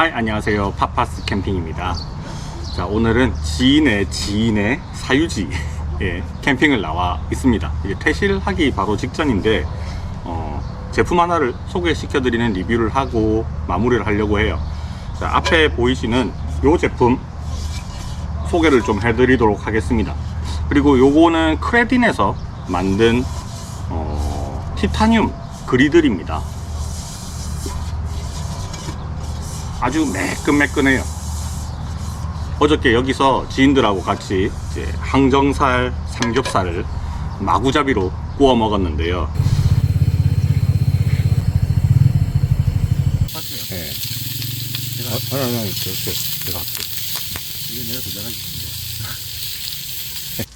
하이 안녕하세요. 파파스 캠핑입니다. 자 오늘은 지인의 지인의 사유지에 캠핑을 나와 있습니다. 이게 퇴실하기 바로 직전인데 어, 제품 하나를 소개시켜 드리는 리뷰를 하고 마무리를 하려고 해요. 자 앞에 보이시는 이 제품 소개를 좀 해드리도록 하겠습니다. 그리고 요거는 크레딘에서 만든 어, 티타늄 그리들입니다 아주 매끈매끈해요. 어저께 여기서 지인들하고 같이 이제 항정살 삼겹살을 마구잡이로 구워 먹었는데요. 네. 제가 아니, 아니, 아니, 됐어요. 제가 할게요. 이거 내가.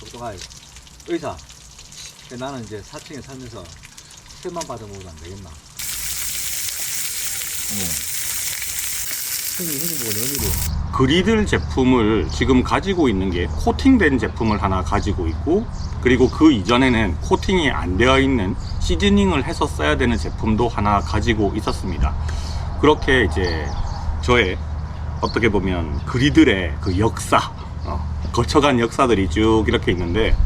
독도가 의사. 나는 이제 4층에 살면서 세만 받아 먹어도 안 되겠나? 어. 형님, 형님 보고 내미로. 그리들 제품을 지금 가지고 있는 게 코팅된 제품을 하나 가지고 있고 그리고 그 이전에는 코팅이 안 되어 있는 시즈닝을 해서 써야 되는 제품도 하나 가지고 있었습니다. 그렇게 이제 저의 어떻게 보면 그리들의 그 역사, 어, 거쳐간 역사들이 쭉 이렇게 있는데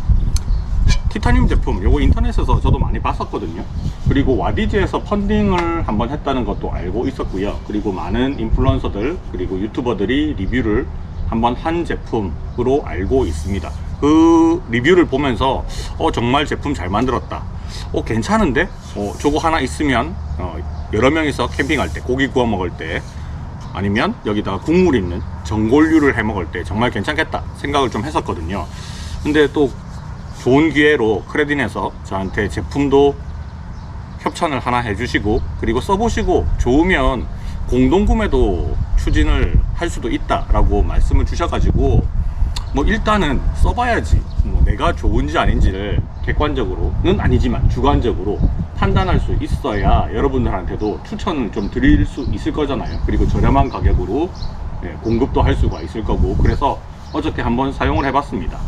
티타늄 제품 요거 인터넷에서 저도 많이 봤었거든요. 그리고 와디즈에서 펀딩을 한번 했다는 것도 알고 있었고요. 그리고 많은 인플루언서들 그리고 유튜버들이 리뷰를 한번 한 제품으로 알고 있습니다. 그 리뷰를 보면서 어 정말 제품 잘 만들었다. 어 괜찮은데? 어 저거 하나 있으면 어, 여러 명이서 캠핑할 때 고기 구워 먹을 때 아니면 여기다가 국물 있는 전골류를 해 먹을 때 정말 괜찮겠다 생각을 좀 했었거든요. 근데 또 좋은 기회로 크레딘에서 저한테 제품도 협찬을 하나 해주시고 그리고 써보시고 좋으면 공동구매도 추진을 할 수도 있다라고 말씀을 주셔가지고 뭐 일단은 써봐야지. 뭐 내가 좋은지 아닌지를 객관적으로는 아니지만 주관적으로 판단할 수 있어야 여러분들한테도 추천을 좀 드릴 수 있을 거잖아요. 그리고 저렴한 가격으로 예, 공급도 할 수가 있을 거고. 그래서 어저께 한번 사용을 해봤습니다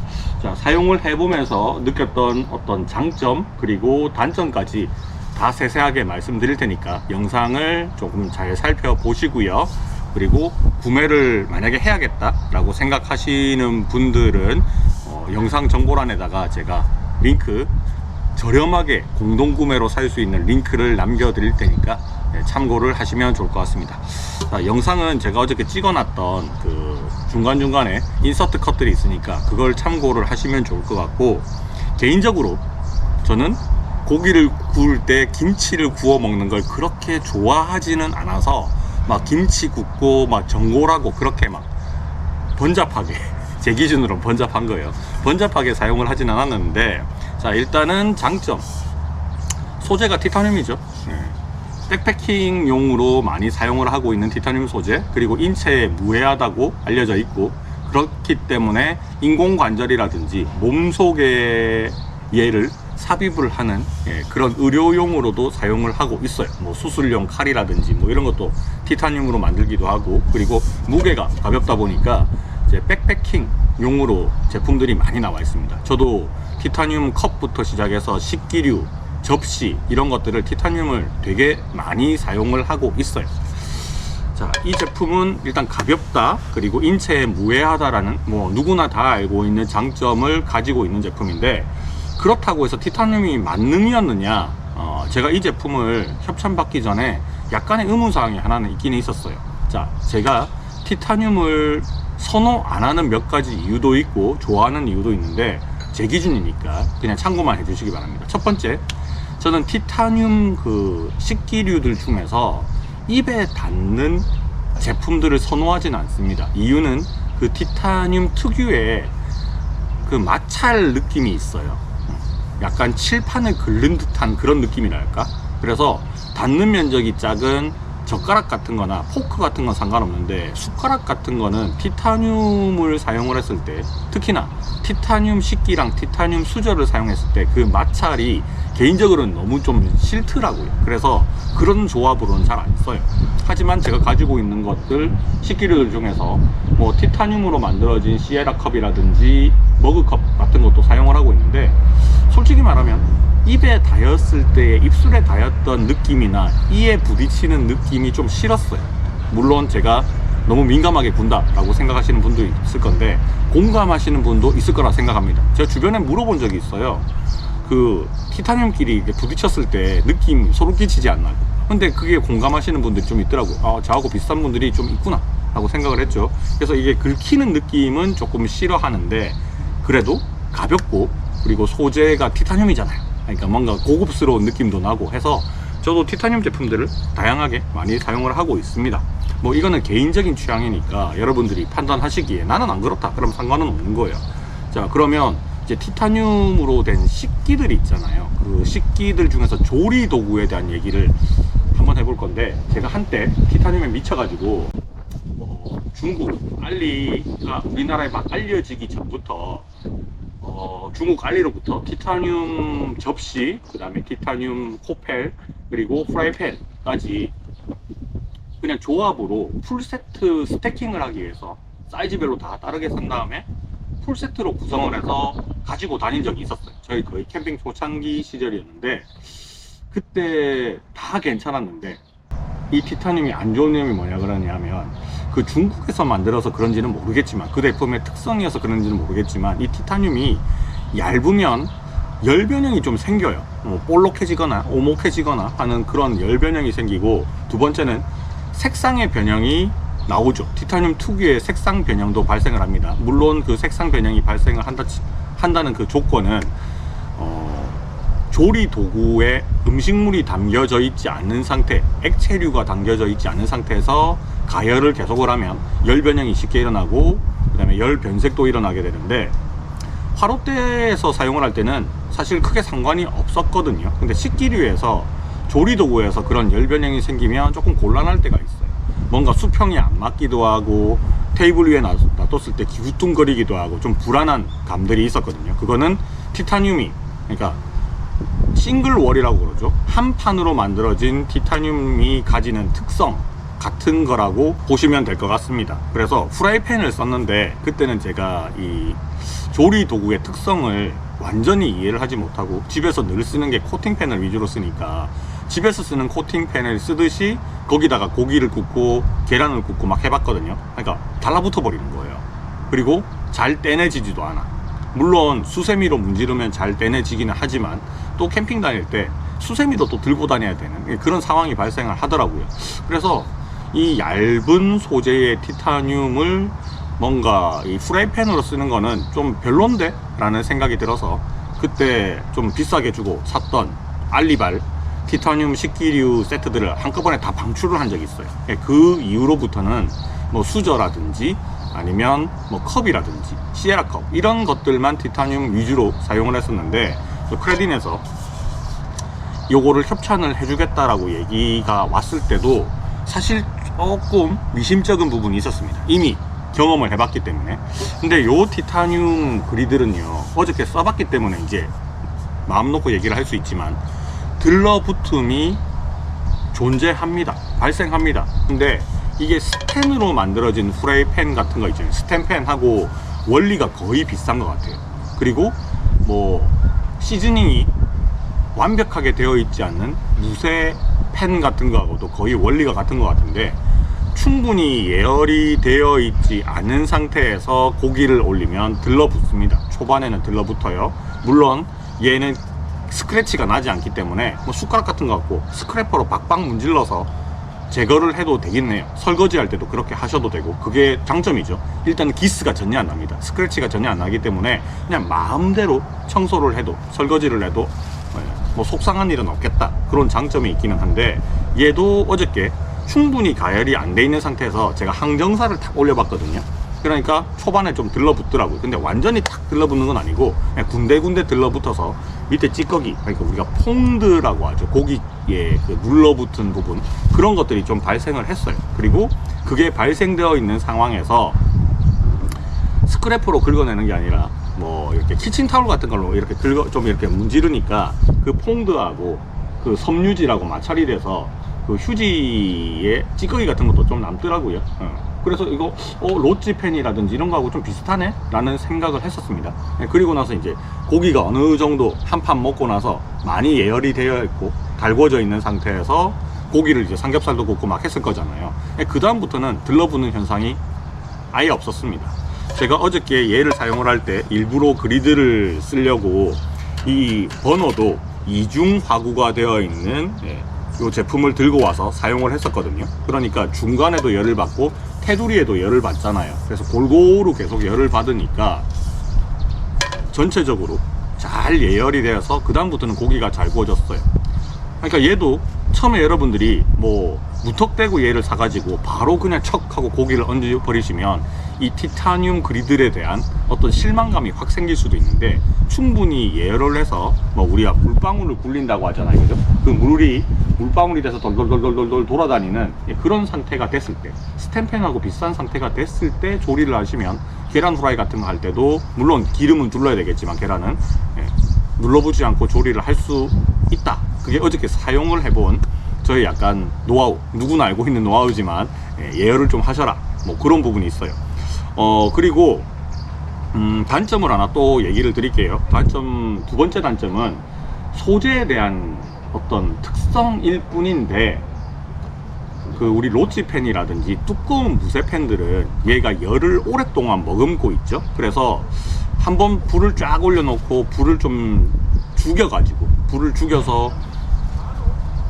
자 사용을 해보면서 느꼈던 어떤 장점 그리고 단점까지 다 세세하게 말씀드릴 테니까 영상을 조금 잘 살펴보시고요 그리고 구매를 만약에 해야겠다라고 생각하시는 분들은 어, 영상 정보란에다가 제가 링크 저렴하게 공동 구매로 살 수 있는 링크를 남겨 드릴 테니까 네, 참고를 하시면 좋을 것 같습니다. 자, 영상은 제가 어저께 찍어놨던 그 중간중간에 인서트 컷들이 있으니까 그걸 참고를 하시면 좋을 것 같고 개인적으로 저는 고기를 구울 때 김치를 구워 먹는 걸 그렇게 좋아하지는 않아서 막 김치 굽고 막 전골하고 그렇게 막 번잡하게 제 기준으로 번잡한 거예요. 번잡하게 사용을 하진 않았는데 자 일단은 장점 소재가 티타늄이죠. 네. 백패킹용으로 많이 사용을 하고 있는 티타늄 소재 그리고 인체에 무해하다고 알려져 있고 그렇기 때문에 인공관절이라든지 몸속에 얘를 삽입을 하는 예, 그런 의료용으로도 사용을 하고 있어요. 뭐 수술용 칼이라든지 뭐 이런 것도 티타늄으로 만들기도 하고 그리고 무게가 가볍다 보니까 이제 백패킹 용으로 제품들이 많이 나와 있습니다. 저도 티타늄 컵부터 시작해서 식기류, 접시 이런 것들을 티타늄을 되게 많이 사용을 하고 있어요. 자, 이 제품은 일단 가볍다 그리고 인체에 무해하다라는 뭐 누구나 다 알고 있는 장점을 가지고 있는 제품인데 그렇다고 해서 티타늄이 만능이었느냐? 어, 제가 이 제품을 협찬받기 전에 약간의 의문사항이 하나는 있기는 있었어요. 자, 제가 티타늄을 선호 안 하는 몇 가지 이유도 있고 좋아하는 이유도 있는데 제 기준이니까 그냥 참고만 해주시기 바랍니다. 첫 번째, 저는 티타늄 그 식기류들 중에서 입에 닿는 제품들을 선호하지는 않습니다. 이유는 그 티타늄 특유의 그 마찰 느낌이 있어요. 약간 칠판을 긁는 듯한 그런 느낌이랄까? 그래서 닿는 면적이 작은 젓가락 같은 거나 포크 같은 건 상관없는데 숟가락 같은 거는 티타늄을 사용을 했을 때 특히나 티타늄 식기랑 티타늄 수저를 사용했을 때 그 마찰이 개인적으로는 너무 좀 싫더라고요. 그래서 그런 조합으로는 잘 안 써요. 하지만 제가 가지고 있는 것들 식기류들 중에서 뭐 티타늄으로 만들어진 시에라 컵이라든지 머그컵 같은 것도 사용을 하고 있는데 솔직히 말하면 입에 닿였을 때 입술에 닿였던 느낌이나 이에 부딪히는 느낌이 좀 싫었어요. 물론 제가 너무 민감하게 군다라고 생각하시는 분도 있을 건데 공감하시는 분도 있을 거라 생각합니다. 제가 주변에 물어본 적이 있어요. 그 티타늄끼리 이렇게 부딪혔을 때 느낌 소름 끼치지 않나요? 근데 그게 공감하시는 분들이 좀 있더라고요. 아, 저하고 비슷한 분들이 좀 있구나. 라고 생각을 했죠. 그래서 이게 긁히는 느낌은 조금 싫어하는데 그래도 가볍고 그리고 소재가 티타늄이잖아요. 그러니까 뭔가 고급스러운 느낌도 나고 해서 저도 티타늄 제품들을 다양하게 많이 사용을 하고 있습니다. 뭐 이거는 개인적인 취향이니까 여러분들이 판단하시기에 나는 안 그렇다. 그럼 상관은 없는 거예요. 자, 그러면 이제 티타늄으로 된 식기들이 있잖아요. 그 식기들 중에서 조리 도구에 대한 얘기를 한번 해볼 건데 제가 한때 티타늄에 미쳐가지고 뭐 중국 알리가 우리나라에 막 알려지기 전부터 어, 중국 알리로부터 티타늄 접시, 그 다음에 티타늄 코펠, 그리고 프라이팬까지 그냥 조합으로 풀 세트 스태킹을 하기 위해서 사이즈별로 다 다르게 산 다음에 풀세트로 구성을 해서 가지고 다닌 적이 있었어요. 저희 거의 캠핑 초창기 시절이었는데 그때 다 괜찮았는데 이 티타늄이 안 좋은 점이 뭐냐 그러냐면 그 중국에서 만들어서 그런지는 모르겠지만 그 제품의 특성이어서 그런지는 모르겠지만 이 티타늄이 얇으면 열 변형이 좀 생겨요. 뭐 볼록해지거나 오목해지거나 하는 그런 열 변형이 생기고 두 번째는 색상의 변형이 나오죠. 티타늄 특유의 색상 변형도 발생을 합니다. 물론 그 색상 변형이 발생을 한다, 한다는 그 조건은 어, 조리 도구에 음식물이 담겨져 있지 않는 상태, 액체류가 담겨져 있지 않은 상태에서 가열을 계속을 하면 열 변형이 쉽게 일어나고 그다음에 열 변색도 일어나게 되는데 화롯대에서 사용을 할 때는 사실 크게 상관이 없었거든요. 근데 식기류에서 조리 도구에서 그런 열 변형이 생기면 조금 곤란할 때가 있어요. 뭔가 수평이 안 맞기도 하고 테이블 위에 놔- 놔뒀을 때 기우뚱거리기도 하고 좀 불안한 감들이 있었거든요. 그거는 티타늄이 그러니까 싱글 월이라고 그러죠. 한 판으로 만들어진 티타늄이 가지는 특성 같은 거라고 보시면 될 것 같습니다. 그래서 프라이팬을 썼는데 그때는 제가 이 조리 도구의 특성을 완전히 이해를 하지 못하고 집에서 늘 쓰는 게 코팅팬을 위주로 쓰니까 집에서 쓰는 코팅 팬을 쓰듯이 거기다가 고기를 굽고 계란을 굽고 막 해봤거든요. 그러니까 달라붙어 버리는 거예요. 그리고 잘 떼내지지도 않아. 물론 수세미로 문지르면 잘 떼내지기는 하지만 또 캠핑 다닐 때 수세미도 또 들고 다녀야 되는 그런 상황이 발생을 하더라고요. 그래서 이 얇은 소재의 티타늄을 뭔가 이 프라이팬으로 쓰는 거는 좀 별론데? 라는 생각이 들어서 그때 좀 비싸게 주고 샀던 알리발 티타늄 식기류 세트들을 한꺼번에 다 방출을 한 적이 있어요. 그 이후로부터는 뭐 수저라든지 아니면 뭐 컵이라든지 시에라 컵 이런 것들만 티타늄 위주로 사용을 했었는데 그 크레딘에서 요거를 협찬을 해주겠다라고 얘기가 왔을 때도 사실 조금 미심쩍은 부분이 있었습니다. 이미 경험을 해봤기 때문에. 근데 요 티타늄 그리들은요, 어저께 써봤기 때문에 이제 마음 놓고 얘기를 할 수 있지만, 들러붙음이 존재합니다. 발생합니다. 근데 이게 스텐으로 만들어진 프라이팬 같은 거 있잖아요. 스텐팬하고 원리가 거의 비슷한 것 같아요. 그리고 뭐 시즈닝이 완벽하게 되어 있지 않는 무쇠 팬 같은 거하고도 거의 원리가 같은 것 같은데 충분히 예열이 되어 있지 않은 상태에서 고기를 올리면 들러붙습니다. 초반에는 들러붙어요. 물론 얘는 스크래치가 나지 않기 때문에 뭐 숟가락 같은 거 갖고 스크래퍼로 박박 문질러서 제거를 해도 되겠네요. 설거지 할 때도 그렇게 하셔도 되고 그게 장점이죠. 일단 기스가 전혀 안 납니다. 스크래치가 전혀 안 나기 때문에 그냥 마음대로 청소를 해도 설거지를 해도 예, 뭐 속상한 일은 없겠다 그런 장점이 있기는 한데 얘도 어저께 충분히 가열이 안 돼 있는 상태에서 제가 항정살을 탁 올려봤거든요. 그러니까 초반에 좀 들러붙더라고요. 근데 완전히 탁 들러붙는 건 아니고 군데군데 들러붙어서 밑에 찌꺼기, 그러니까 우리가 퐁드라고 하죠. 고기에 그 눌러붙은 부분 그런 것들이 좀 발생을 했어요. 그리고 그게 발생되어 있는 상황에서 스크래퍼로 긁어내는 게 아니라 뭐 이렇게 키친타올 같은 걸로 이렇게 긁어 좀 이렇게 문지르니까 그 퐁드하고 그 섬유지라고 마찰이 돼서 그 휴지에 찌꺼기 같은 것도 좀 남더라고요. 어. 그래서 이거 어, 로찌 팬이라든지 이런 거하고 좀 비슷하네? 라는 생각을 했었습니다. 네, 그리고 나서 이제 고기가 어느 정도 한 판 먹고 나서 많이 예열이 되어 있고 달궈져 있는 상태에서 고기를 이제 삼겹살도 굽고 막 했을 거잖아요. 그 다음부터는 들러붙는 현상이 아예 없었습니다. 제가 어저께 얘를 사용을 할 때 일부러 그리드를 쓰려고 이 버너도 이중 화구가 되어 있는 예, 이 제품을 들고 와서 사용을 했었거든요. 그러니까 중간에도 열을 받고 테두리에도 열을 받잖아요. 그래서 골고루 계속 열을 받으니까 전체적으로 잘 예열이 되어서 그 다음부터는 고기가 잘 구워졌어요. 그러니까 얘도 처음에 여러분들이 뭐 무턱대고 얘를 사가지고 바로 그냥 척 하고 고기를 얹어 버리시면 이 티타늄 그리들에 대한 어떤 실망감이 확 생길 수도 있는데 충분히 예열을 해서 뭐 우리가 물방울을 굴린다고 하잖아요 그죠 그 물이 물방울이 돼서 돌돌돌돌돌 돌아다니는 예, 그런 상태가 됐을 때 스탬팽하고 비슷한 상태가 됐을 때 조리를 하시면 계란 후라이 같은 거 할 때도 물론 기름은 둘러야 되겠지만 계란은 예, 눌러보지 않고 조리를 할 수 있다. 그게 어저께 사용을 해본 저의 약간 노하우, 누구나 알고 있는 노하우지만 예, 예열을 좀 하셔라. 뭐 그런 부분이 있어요. 어, 그리고 음, 단점을 하나 또 얘기를 드릴게요. 단점, 두 번째 단점은 소재에 대한 어떤 특성일 뿐인데 그 우리 로치 팬이라든지 두꺼운 무쇠 팬들은 얘가 열을 오랫동안 머금고 있죠. 그래서 한번 불을 쫙 올려놓고 불을 좀 죽여가지고 불을 죽여서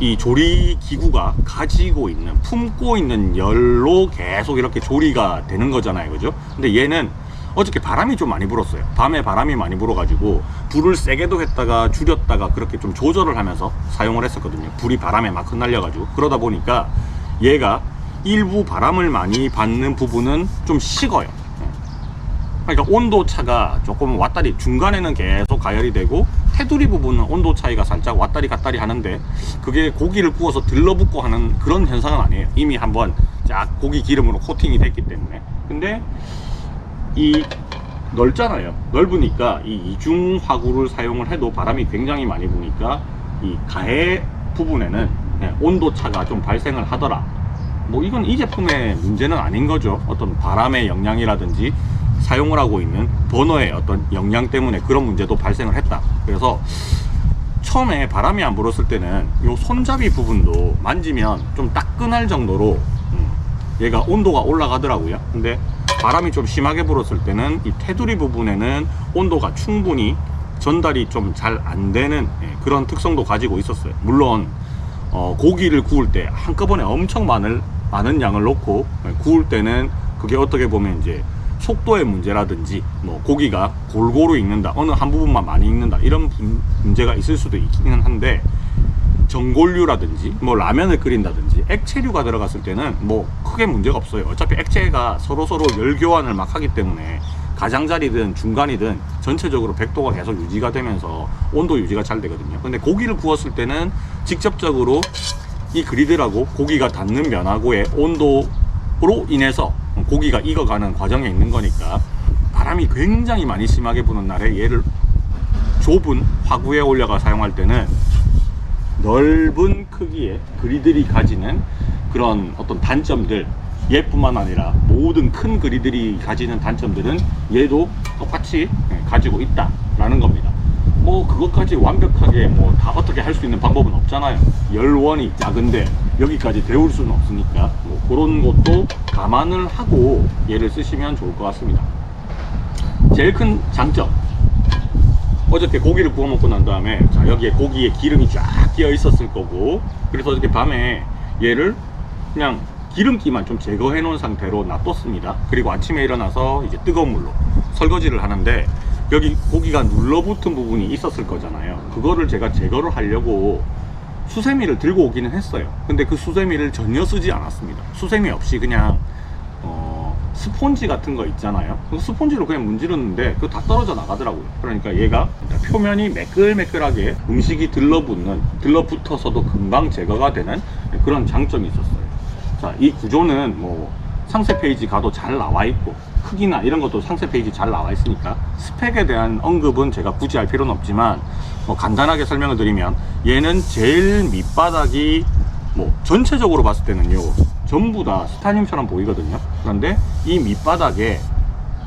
이 조리 기구가 가지고 있는 품고 있는 열로 계속 이렇게 조리가 되는 거잖아요, 그죠? 근데 얘는 어저께 바람이 좀 많이 불었어요. 밤에 바람이 많이 불어 가지고 불을 세게도 했다가 줄였다가 그렇게 좀 조절을 하면서 사용을 했었거든요. 불이 바람에 막 흩날려 가지고 그러다 보니까 얘가 일부 바람을 많이 받는 부분은 좀 식어요. 그러니까 온도 차가 조금 왔다리 중간에는 계속 가열이 되고 테두리 부분은 온도 차이가 살짝 왔다리 갔다리 하는데 그게 고기를 구워서 들러붙고 하는 그런 현상은 아니에요. 이미 한번 쫙 고기 기름으로 코팅이 됐기 때문에. 근데 이 넓잖아요. 넓으니까 이 이중 화구를 사용을 해도 바람이 굉장히 많이 부니까 이 가해 부분에는 예, 온도 차가 좀 발생을 하더라. 뭐 이건 이 제품의 문제는 아닌 거죠. 어떤 바람의 영향이라든지 사용을 하고 있는 버너의 어떤 영향 때문에 그런 문제도 발생을 했다. 그래서 처음에 바람이 안 불었을 때는 이 손잡이 부분도 만지면 좀 따끈할 정도로 음, 얘가 온도가 올라가더라고요. 근데 바람이 좀 심하게 불었을 때는 이 테두리 부분에는 온도가 충분히 전달이 좀 잘 안 되는 예, 그런 특성도 가지고 있었어요. 물론 어, 고기를 구울 때 한꺼번에 엄청 많은 많은 양을 넣고 예, 구울 때는 그게 어떻게 보면 이제 속도의 문제라든지 뭐 고기가 골고루 익는다 어느 한 부분만 많이 익는다 이런 분- 문제가 있을 수도 있기는 한데 전골류라든지 뭐 라면을 끓인다든지 액체류가 들어갔을 때는 뭐 크게 문제가 없어요. 어차피 액체가 서로 서로 열 교환을 막 하기 때문에 가장자리든 중간이든 전체적으로 100도가 계속 유지가 되면서 온도 유지가 잘 되거든요. 근데 고기를 구웠을 때는 직접적으로 이 그리드라고 고기가 닿는 면하고의 온도로 인해서 고기가 익어가는 과정에 있는 거니까 바람이 굉장히 많이 심하게 부는 날에 얘를 좁은 화구에 올려가 사용할 때는 넓은 크기의 그리들이 가지는 그런 어떤 단점들 얘뿐만 아니라 모든 큰 그리들이 가지는 단점들은 얘도 똑같이 예, 가지고 있다라는 겁니다. 뭐 그것까지 완벽하게 뭐 다 어떻게 할 수 있는 방법은 없잖아요. 열원이 작은데 여기까지 데울 수는 없으니까 뭐 그런 것도 감안을 하고 얘를 쓰시면 좋을 것 같습니다. 제일 큰 장점. 어저께 고기를 구워 먹고 난 다음에 자 여기에 고기에 기름이 쫙 끼어 있었을 거고 그래서 어저께 밤에 얘를 그냥 기름기만 좀 제거해 놓은 상태로 놔뒀습니다. 그리고 아침에 일어나서 이제 뜨거운 물로 설거지를 하는데 여기 고기가 눌러붙은 부분이 있었을 거잖아요. 그거를 제가 제거를 하려고 수세미를 들고 오기는 했어요 근데 그 수세미를 전혀 쓰지 않았습니다 수세미 없이 그냥 어, 스폰지 같은 거 있잖아요. 그 스폰지로 그냥 문지르는데 그거 다 떨어져 나가더라고요. 그러니까 얘가 표면이 매끌매끌하게 음식이 들러붙는, 들러붙어서도 금방 제거가 되는 그런 장점이 있었어요. 자, 이 구조는 뭐 상세 페이지 가도 잘 나와 있고 크기나 이런 것도 상세 페이지 잘 나와 있으니까 스펙에 대한 언급은 제가 굳이 할 필요는 없지만 뭐 간단하게 설명을 드리면 얘는 제일 밑바닥이 뭐 전체적으로 봤을 때는요 전부 다 스타늄처럼 보이거든요 그런데 이 밑바닥에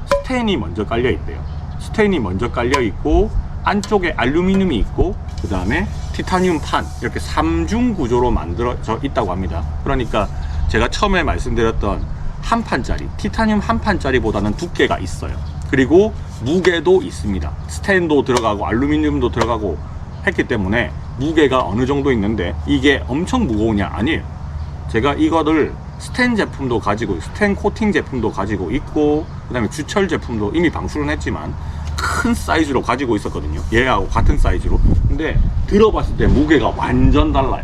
스테인이 먼저 깔려 있대요 스테인이 먼저 깔려 있고 안쪽에 알루미늄이 있고 그 다음에 티타늄 판 이렇게 삼중 구조로 만들어져 있다고 합니다. 그러니까 제가 처음에 말씀드렸던 한 판짜리 티타늄 한 판짜리보다는 두께가 있어요. 그리고 무게도 있습니다. 스텐도 들어가고 알루미늄도 들어가고 했기 때문에 무게가 어느 정도 있는데 이게 엄청 무거우냐 아니에요. 제가 이거를 스텐 제품도 가지고 스텐 코팅 제품도 가지고 있고 그 다음에 주철 제품도 이미 방출은 했지만 큰 사이즈로 가지고 있었거든요. 얘하고 같은 사이즈로. 근데 들어봤을 때 무게가 완전 달라요.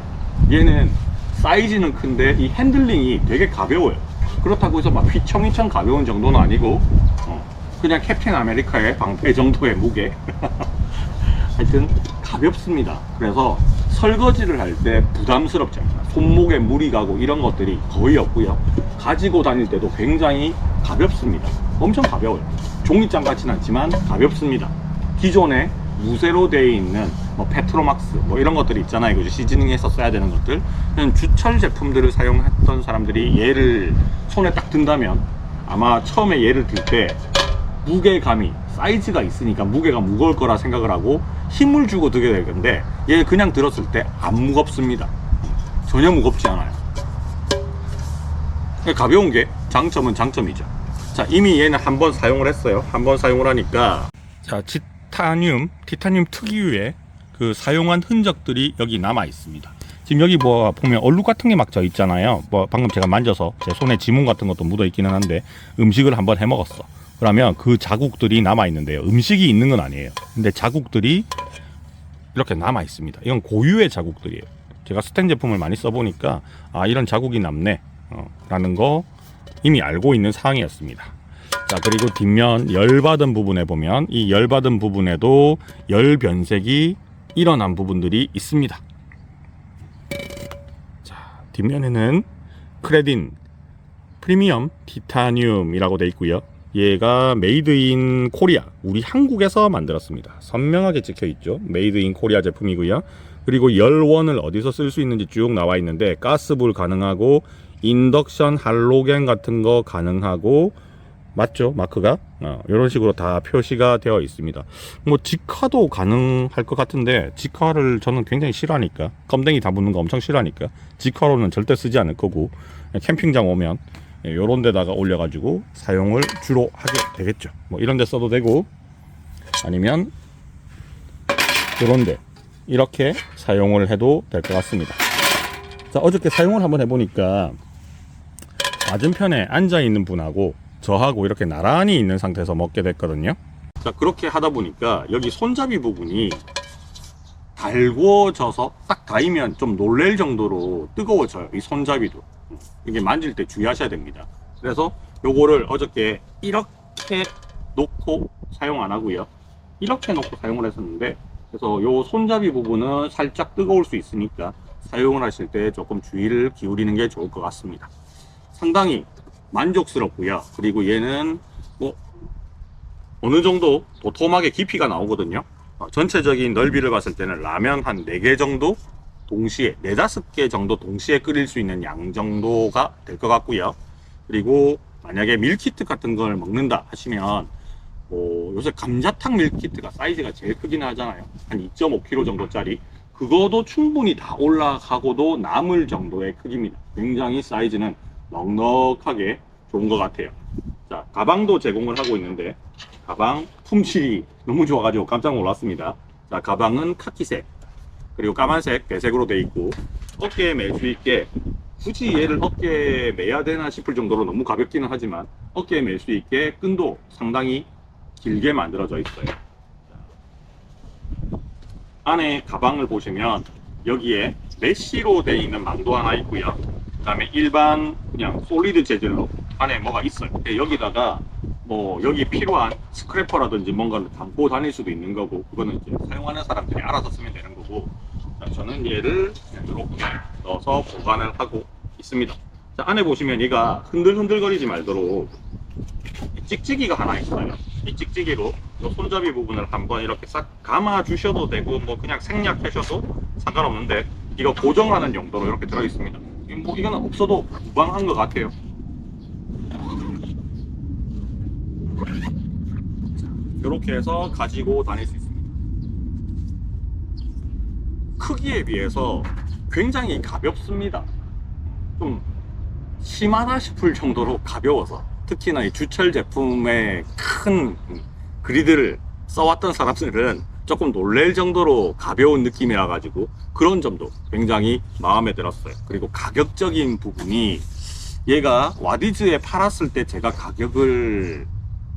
얘는 사이즈는 큰데 이 핸들링이 되게 가벼워요. 그렇다고 해서 막 휘청휘청 가벼운 정도는 아니고 어, 그냥 캡틴 아메리카의 방패 정도의 무게. 하여튼 가볍습니다. 그래서 설거지를 할 때 부담스럽지 않아요. 손목에 무리 가고 이런 것들이 거의 없고요. 가지고 다닐 때도 굉장히 가볍습니다. 엄청 가벼워요. 종이장 같진 않지만 가볍습니다. 기존에 무쇠로 되어 있는 뭐 페트로막스 뭐 이런 것들이 있잖아요. 그죠? 시즈닝에서 써야 되는 것들. 주철 제품들을 사용했던 사람들이 얘를 손에 딱 든다면 아마 처음에 얘를 들 때 무게감이 사이즈가 있으니까 무게가 무거울 거라 생각을 하고 힘을 주고 들게 될 건데 얘 그냥 들었을 때 안 무겁습니다. 전혀 무겁지 않아요. 가벼운 게 장점은 장점이죠. 자, 이미 얘는 한 번 사용을 했어요. 한 번 사용을 하니까 자, 티타늄, 티타늄 특유의 그 사용한 흔적들이 여기 남아 있습니다. 지금 여기 뭐 보면 얼룩 같은 게 막 져 있잖아요. 뭐 방금 제가 만져서 제 손에 지문 같은 것도 묻어 있기는 한데 음식을 한번 해 먹었어. 그러면 그 자국들이 남아 있는데요. 음식이 있는 건 아니에요. 근데 자국들이 이렇게 남아 있습니다. 이건 고유의 자국들이에요. 제가 스텐 제품을 많이 써보니까 아 이런 자국이 남네 어, 라는 거 이미 알고 있는 사항이었습니다. 자 그리고 뒷면 열받은 부분에 보면 이 열받은 부분에도 열 변색이 일어난 부분들이 있습니다. 자 뒷면에는 크레딘 프리미엄 티타늄이라고 되어 있고요. 얘가 메이드 인 코리아 우리 한국에서 만들었습니다. 선명하게 찍혀 있죠. 메이드 인 코리아 제품이고요. 그리고 열원을 어디서 쓸 수 있는지 쭉 나와 있는데 가스불 가능하고 인덕션 할로겐 같은 거 가능하고 맞죠? 마크가? 어, 이런 식으로 다 표시가 되어 있습니다. 뭐 직화도 가능할 것 같은데 직화를 저는 굉장히 싫어하니까 껌댕이 담붙는 거 엄청 싫어하니까 직화로는 절대 쓰지 않을 거고 캠핑장 오면 요런 데다가 올려가지고 사용을 주로 하게 되겠죠. 뭐 이런 데 써도 되고 아니면 요런 데 이렇게 사용을 해도 될 것 같습니다. 자 어저께 사용을 한번 해보니까 맞은편에 앉아 있는 분하고 저하고 이렇게 나란히 있는 상태에서 먹게 됐거든요. 자 그렇게 하다 보니까 여기 손잡이 부분이 달궈져서 딱 닿으면 좀 놀랄 정도로 뜨거워져요. 이 손잡이도 이게 만질 때 주의하셔야 됩니다. 그래서 요거를 어저께 이렇게 놓고 사용 안 하고요. 이렇게 놓고 사용을 했었는데 그래서 요 손잡이 부분은 살짝 뜨거울 수 있으니까 사용을 하실 때 조금 주의를 기울이는 게 좋을 것 같습니다. 상당히 만족스럽고요. 그리고 얘는 뭐 어느 정도 도톰하게 깊이가 나오거든요. 어, 전체적인 넓이를 봤을 때는 라면 한 4개 정도 동시에 4, 5개 정도 동시에 끓일 수 있는 양 정도가 될 것 같고요. 그리고 만약에 밀키트 같은 걸 먹는다 하시면 뭐 요새 감자탕 밀키트가 사이즈가 제일 크긴 하잖아요. 한 2.5kg 정도짜리. 그거도 충분히 다 올라가고도 남을 정도의 크기입니다. 굉장히 사이즈는 넉넉하게 좋은 것 같아요. 자, 가방도 제공을 하고 있는데, 가방 품질이 너무 좋아가지고 깜짝 놀랐습니다. 자, 가방은 카키색, 그리고 까만색, 배색으로 되어 있고, 어깨에 멜 수 있게, 굳이 얘를 어깨에 매야 되나 싶을 정도로 너무 가볍기는 하지만, 어깨에 멜 수 있게 끈도 상당히 길게 만들어져 있어요. 안에 가방을 보시면, 여기에 메쉬로 되어 있는 망도 하나 있고요. 그 다음에 일반 그냥 솔리드 재질로 안에 뭐가 있어요. 근데 여기다가 뭐 여기 필요한 스크래퍼라든지 뭔가를 담고 다닐 수도 있는 거고 그거는 이제 사용하는 사람들이 알아서 쓰면 되는 거고 자, 저는 얘를 이렇게 넣어서 보관을 하고 있습니다. 자, 안에 보시면 얘가 흔들흔들거리지 말도록 이 찍찍이가 하나 있어요. 이 찍찍이로 이 손잡이 부분을 한번 이렇게 싹 감아 주셔도 되고 뭐 그냥 생략하셔도 상관없는데 이거 고정하는 용도로 이렇게 들어 있습니다. 뭐 이거는 없어도 무방한 것 같아요. 이렇게 해서 가지고 다닐 수 있습니다. 크기에 비해서 굉장히 가볍습니다. 좀 심하다 싶을 정도로 가벼워서 특히나 이 주철 제품의 큰 그리드를 써왔던 사람들은 조금 놀랄 정도로 가벼운 느낌이라 가지고 그런 점도 굉장히 마음에 들었어요. 그리고 가격적인 부분이 얘가 와디즈에 팔았을 때 제가 가격을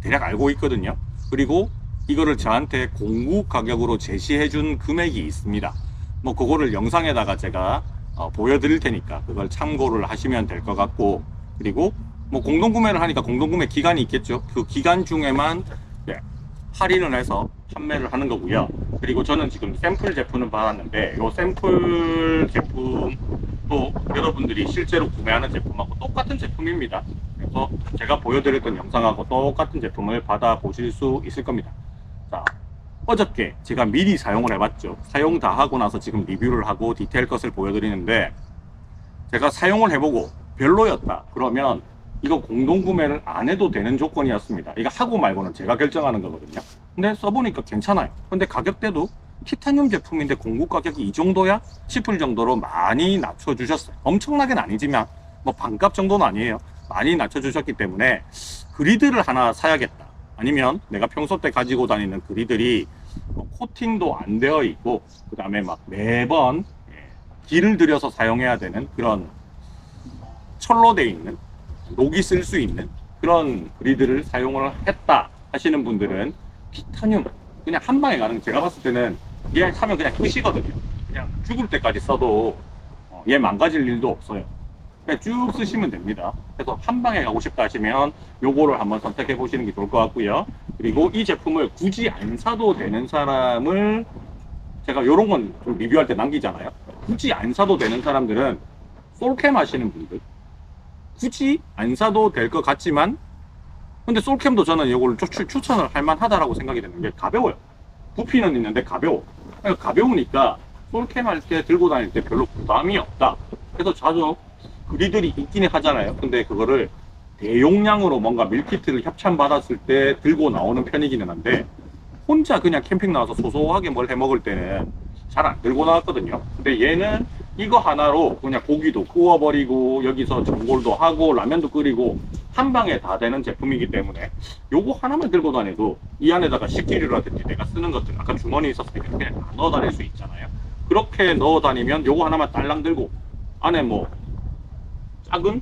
대략 알고 있거든요. 그리고 이거를 저한테 공구 가격으로 제시해 준 금액이 있습니다. 뭐 그거를 영상에다가 제가 어, 보여드릴 테니까 그걸 참고를 하시면 될 것 같고 그리고 뭐 공동구매를 하니까 공동구매 기간이 있겠죠. 그 기간 중에만 예, 할인을 해서 판매를 하는 거고요. 그리고 저는 지금 샘플 제품을 받았는데 이 샘플 제품도 여러분들이 실제로 구매하는 제품하고 똑같은 제품입니다. 그래서 제가 보여드렸던 영상하고 똑같은 제품을 받아 보실 수 있을 겁니다. 자, 어저께 제가 미리 사용을 해봤죠. 사용 다 하고 나서 지금 리뷰를 하고 디테일 것을 보여드리는데 제가 사용을 해보고 별로였다. 그러면 이거 공동 구매를 안 해도 되는 조건이었습니다. 이거 하고 말고는 제가 결정하는 거거든요. 근데 써보니까 괜찮아요. 근데 가격대도 티타늄 제품인데 공구 가격이 이 정도야? 싶을 정도로 많이 낮춰주셨어요. 엄청나게는 아니지만 뭐 반값 정도는 아니에요. 많이 낮춰주셨기 때문에 그리드를 하나 사야겠다. 아니면 내가 평소 때 가지고 다니는 그리들이 뭐 코팅도 안 되어 있고 그 다음에 막 매번 예, 기를 들여서 사용해야 되는 그런 철로 돼 있는 녹이 쓸 수 있는 그런 그리드를 사용을 했다 하시는 분들은 티타늄 그냥 한 방에 가는 제가 봤을 때는 얘 사면 그냥 끝이거든요. 그냥 죽을 때까지 써도 어, 얘 망가질 일도 없어요. 그냥 쭉 쓰시면 됩니다. 그래서 한 방에 가고 싶다 하시면 요거를 한번 선택해 보시는 게 좋을 것 같고요. 그리고 이 제품을 굳이 안 사도 되는 사람을 제가 요런 건 좀 리뷰할 때 남기잖아요. 굳이 안 사도 되는 사람들은 솔캠 하시는 분들 굳이 안 사도 될 것 같지만 근데 솔캠도 저는 이걸 추, 추천을 할 만하다라고 생각이 되는 게 가벼워요. 부피는 있는데 가벼워. 그러니까 가벼우니까 솔캠 할 때 들고 다닐 때 별로 부담이 없다. 그래서 자주 그리들이 있긴 하잖아요. 근데 그거를 대용량으로 뭔가 밀키트를 협찬받았을 때 들고 나오는 편이기는 한데 혼자 그냥 캠핑 나와서 소소하게 뭘 해 먹을 때는 잘 안 들고 나왔거든요. 근데 얘는 이거 하나로 그냥 고기도 구워버리고 여기서 전골도 하고 라면도 끓이고 한 방에 다 되는 제품이기 때문에 요거 하나만 들고 다녀도 이 안에다가 식기류라든지 내가 쓰는 것들 아까 주머니 있었을 때 그냥 다 넣어 다닐 수 있잖아요. 그렇게 넣어 다니면 요거 하나만 딸랑 들고 안에 뭐 작은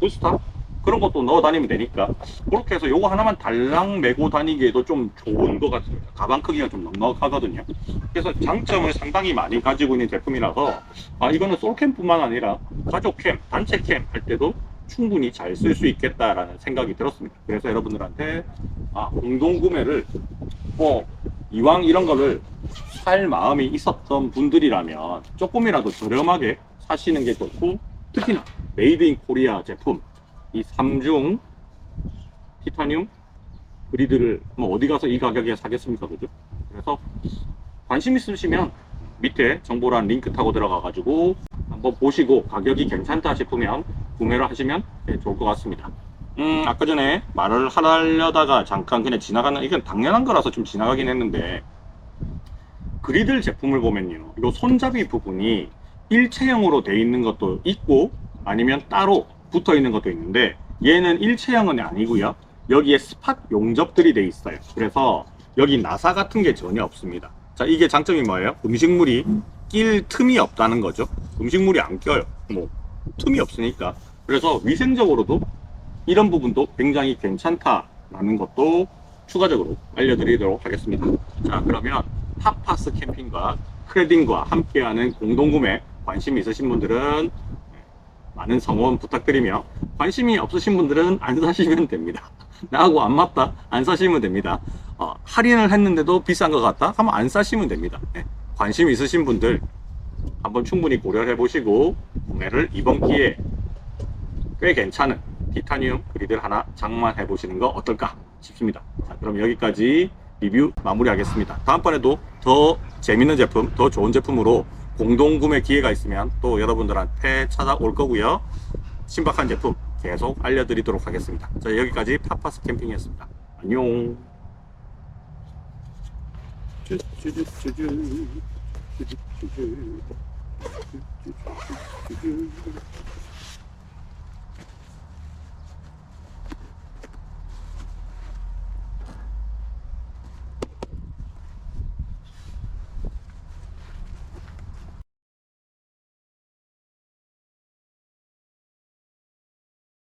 부스터 그런 것도 넣어 다니면 되니까 그렇게 해서 요거 하나만 달랑 메고 다니기에도 좀 좋은 것 같습니다. 가방 크기가 좀 넉넉하거든요. 그래서 장점을 상당히 많이 가지고 있는 제품이라서 아 이거는 솔캠뿐만 아니라 가족캠, 단체캠 할 때도 충분히 잘 쓸 수 있겠다라는 생각이 들었습니다. 그래서 여러분들한테 아 공동 구매를 뭐 이왕 이런 거를 살 마음이 있었던 분들이라면 조금이라도 저렴하게 사시는 게 좋고 특히나 메이드 인 코리아 제품 이 3중 티타늄 그리드를 뭐 어디 가서 이 가격에 사겠습니까 그죠? 그래서 관심 있으시면 밑에 정보란 링크 타고 들어가 가지고 한번 보시고 가격이 괜찮다 싶으면 구매를 하시면 네, 좋을 것 같습니다. 음 아까 전에 말을 하려다가 잠깐 그냥 지나가는 이건 당연한 거라서 좀 지나가긴 했는데 그리들 제품을 보면요 이 손잡이 부분이 일체형으로 돼 있는 것도 있고 아니면 따로 붙어 있는 것도 있는데 얘는 일체형은 아니고요. 여기에 스팟 용접들이 돼 있어요. 그래서 여기 나사 같은 게 전혀 없습니다. 자 이게 장점이 뭐예요? 음식물이 낄 틈이 없다는 거죠. 음식물이 안 껴요. 뭐 틈이 없으니까. 그래서 위생적으로도 이런 부분도 굉장히 괜찮다라는 것도 추가적으로 알려드리도록 하겠습니다. 자 그러면 탑파스 캠핑과 크레딩과 함께하는 공동구매 관심 있으신 분들은 많은 성원 부탁드리며 관심이 없으신 분들은 안 사시면 됩니다. 나하고 안 맞다 안 사시면 됩니다. 어, 할인을 했는데도 비싼 것 같다 하면 안 사시면 됩니다. 네. 관심 있으신 분들 한번 충분히 고려해 보시고 구매를 이번 기회에 꽤 괜찮은 티타늄 그리드를 하나 장만해 보시는 거 어떨까 싶습니다. 자, 그럼 여기까지 리뷰 마무리하겠습니다. 다음번에도 더 재밌는 제품, 더 좋은 제품으로 공동 구매 기회가 있으면 또 여러분들한테 찾아올 거고요. 신박한 제품 계속 알려드리도록 하겠습니다. 자, 여기까지 파파스 캠핑이었습니다. 안녕.